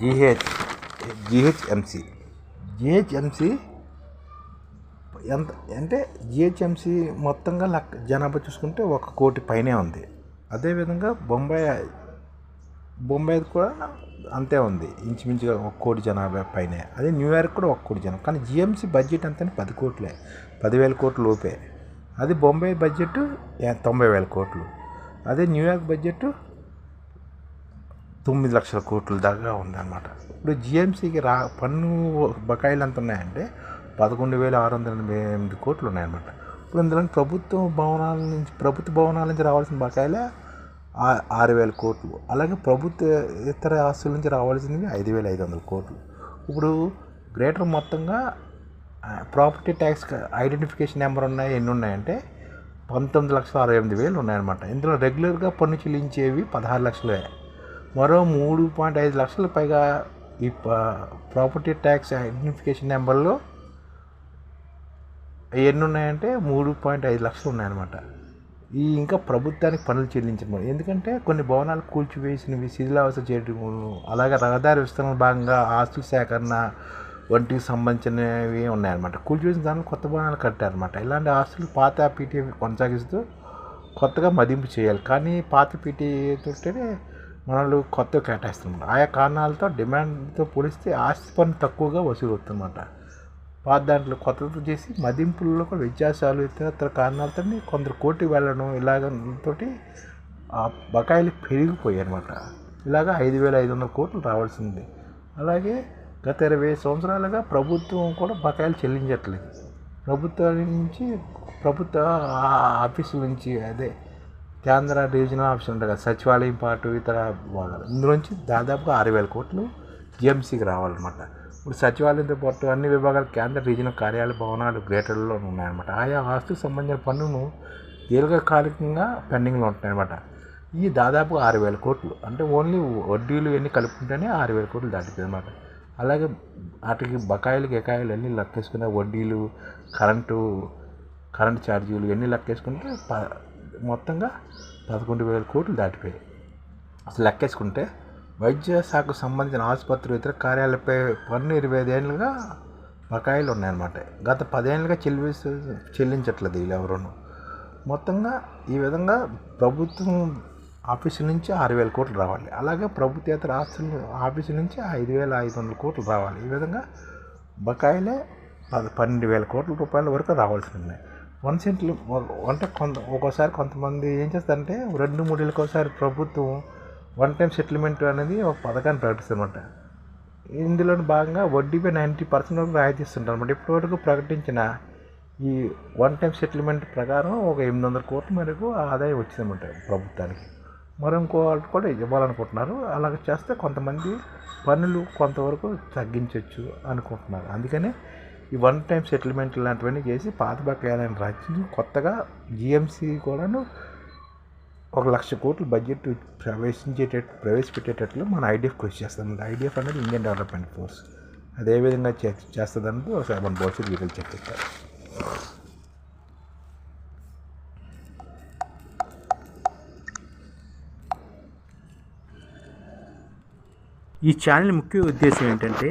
GH GHMC. GHMC? ఎంత అంటే GHMC మొత్తంగా లెక్క జనాభా చూసుకుంటే ఒక కోటి పైనే ఉంది. అదేవిధంగా బొంబాయి బొంబాయి కూడా అంతే ఉంది. ఇంచుమించుగా ఒక కోటి జనాభా పైనే. అదే న్యూయార్క్ కూడా ఒక కోటి జనాభా. కానీ జిఎంసి బడ్జెట్ అంతా పది కోట్లే. పదివేల కోట్ల లోపే. అది బొంబాయి బడ్జెట్ తొంభై వేల కోట్లు. అదే న్యూయార్క్ బడ్జెట్ తొమ్మిది లక్షల కోట్ల దాకా ఉందన్నమాట. ఇప్పుడు జిఎంసీకి రా పన్ను బకాయిలు ఎంత ఉన్నాయంటే పదకొండు వేల ఆరు వందల ఎనభై ఎనిమిది కోట్లు ఉన్నాయన్నమాట ఇప్పుడు ఇందులో ప్రభుత్వ భవనాల నుంచి ప్రభుత్వ భవనాల నుంచి రావాల్సిన బకాయిలే ఆరు వేల కోట్లు. అలాగే ప్రభుత్వ ఇతర ఆస్తుల నుంచి రావాల్సినవి ఐదు వేల ఐదు వందల కోట్లు. ఇప్పుడు గ్రేటర్ మొత్తంగా ప్రాపర్టీ ట్యాక్స్ ఐడెంటిఫికేషన్ నెంబర్ ఉన్నాయి ఎన్ని ఉన్నాయంటే పంతొమ్మిది లక్షల అరవై ఎనిమిది వేలు ఉన్నాయన్నమాట. ఇందులో రెగ్యులర్గా పన్ను చెల్లించేవి పదహారు లక్షలే. మరో మూడు పాయింట్ ఐదు లక్షల పైగా ఈ ప్రాపర్టీ ట్యాక్స్ ఐడెంటిఫికేషన్ నెంబర్లో ఎన్ని ఉన్నాయంటే మూడు పాయింట్ ఐదు లక్షలు ఉన్నాయన్నమాట. ఈ ఇంకా ప్రభుత్వానికి పనులు చెల్లించడం ఎందుకంటే కొన్ని భవనాలు కూల్చివేసినవి శిథిలావస్థ చేయడం అలాగే రహదారి విస్తరణ భాగంగా ఆస్తుల సేకరణ వంటికి సంబంధించినవి ఉన్నాయన్నమాట. కూల్చివేసిన దానిలో కొత్త భవనాలు కట్టారన్నమాట. ఇలాంటి ఆస్తులు పాత పీటీ కొనసాగిస్తూ కొత్తగా మదింపు చేయాలి. కానీ పాత పీటీ మనలు కొత్తగా కేటాయిస్తున్నారు ఆయా కారణాలతో డిమాండ్తో పోలిస్తే ఆస్తి పన్ను తక్కువగా వసూలు అవుతుందన్నమాట పాత దాంట్లో కొత్తతో చేసి మదింపుల్లో కూడా వ్యత్యాసాలు ఇతర కారణాలతో కొందరు కోటి వెళ్ళడం ఇలాగ తోటి ఆ బకాయిలు పెరిగిపోయాయి అనమాట ఇలాగ ఐదు వేల ఐదు వందల కోట్లు రావాల్సింది. అలాగే గత ఇరవై సంవత్సరాలుగా ప్రభుత్వం కూడా బకాయిలు చెల్లించట్లేదు. ప్రభుత్వం నుంచి ప్రభుత్వ ఆ- ఆఫీసుల నుంచి అదే కేంద్ర రీజనల్ ఆప్షన్ ఉంటాయి కదా సచివాలయం పాటు ఇతర భాగాలు ఇందులోంచి దాదాపుగా ఆరు వేల కోట్లు జిఎంసీకి రావాలన్నమాట. ఇప్పుడు సచివాలయంతో పాటు అన్ని విభాగాల కేంద్ర రీజనల్ కార్యాలయ భవనాలు గ్రేటర్లో ఉన్నాయన్నమాట. ఆయా ఆస్తులకు సంబంధించిన పన్నును దీర్ఘకాలికంగా పెండింగ్లో ఉంటాయన్నమాట ఈ దాదాపు ఆరు వేల కోట్లు. అంటే ఓన్లీ వడ్డీలు ఇవన్నీ కలుపుకుంటేనే ఆరు వేల కోట్లు దాటిపోయింది అనమాట అలాగే వాటికి బకాయిలు ఎకాయిలు అన్నీ లెక్కేసుకునే వడ్డీలు కరెంటు కరెంట్ ఛార్జీలు ఇవన్నీ లెక్కేసుకుంటే ప మొత్తంగా పదకొండు వేల కోట్లు దాటిపోయాయి. అసలు లెక్కేసుకుంటే వైద్య శాఖకు సంబంధించిన ఆసుపత్రులు ఇతర కార్యాలయపై పన్ను ఇరవై ఐదేళ్ళుగా బకాయిలు ఉన్నాయన్నమాట. గత పదేళ్ళుగా చెల్లిస్తూ చెల్లించట్లేదు వీళ్ళు ఎవరును. మొత్తంగా ఈ విధంగా ప్రభుత్వం ఆఫీసు నుంచి ఆరు వేల కోట్లు రావాలి. అలాగే ప్రభుత్వేతర ఆస్తులు ఆఫీసు నుంచి ఐదు వేల ఐదు వందల కోట్లు రావాలి. ఈ విధంగా బకాయిలే పద పన్నెండు వేల కోట్ల రూపాయల వరకు రావాల్సి ఉన్నాయి. వన్ సెంట్లు అంటే కొంత ఒక్కోసారి కొంతమంది ఏం చేస్తారంటే రెండు మూడేళ్ళకి ఒకసారి ప్రభుత్వం వన్ టైం సెటిల్మెంట్ అనేది ఒక పథకాన్ని ప్రకటిస్తుందన్నమాట. ఇందులో భాగంగా వడ్డీపై నైంటీ పర్సెంట్ వరకు రాయితీ ఇస్తుంటారు అనమాట ఇప్పటివరకు ప్రకటించిన ఈ వన్ టైం సెటిల్మెంట్ ప్రకారం ఒక ఎనిమిది వందల కోట్ల మేరకు ఆదాయం వచ్చిందన్నమాట ప్రభుత్వానికి. మరి వాళ్ళు కూడా ఇవ్వాలనుకుంటున్నారు. అలాగ చేస్తే కొంతమంది పనులు కొంతవరకు తగ్గించవచ్చు అనుకుంటున్నారు. అందుకనే ఈ వన్ టైం సెటిల్మెంట్ లాంటివన్నీ చేసి పాత బకాయాలను రచించి కొత్తగా జిఎంసీ కూడాను ఒక లక్ష కోట్ల బడ్జెట్ ప్రవేశించేటట్టు ప్రవేశపెట్టేటట్లు మన ఐడిఎఫ్ కృషి చేస్తుంది. ఐడిఎఫ్ అనేది ఇండియన్ డెవలప్మెంట్ ఫోర్స్. అదే విధంగా చే చేస్తుందంటూ ఒకసారి మన భవిష్యత్ వీడియోలు చెప్పేస్తారు ఈ ఛానల్ ముఖ్య ఉద్దేశం ఏంటంటే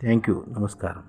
థ్యాంక్ యూ నమస్కారం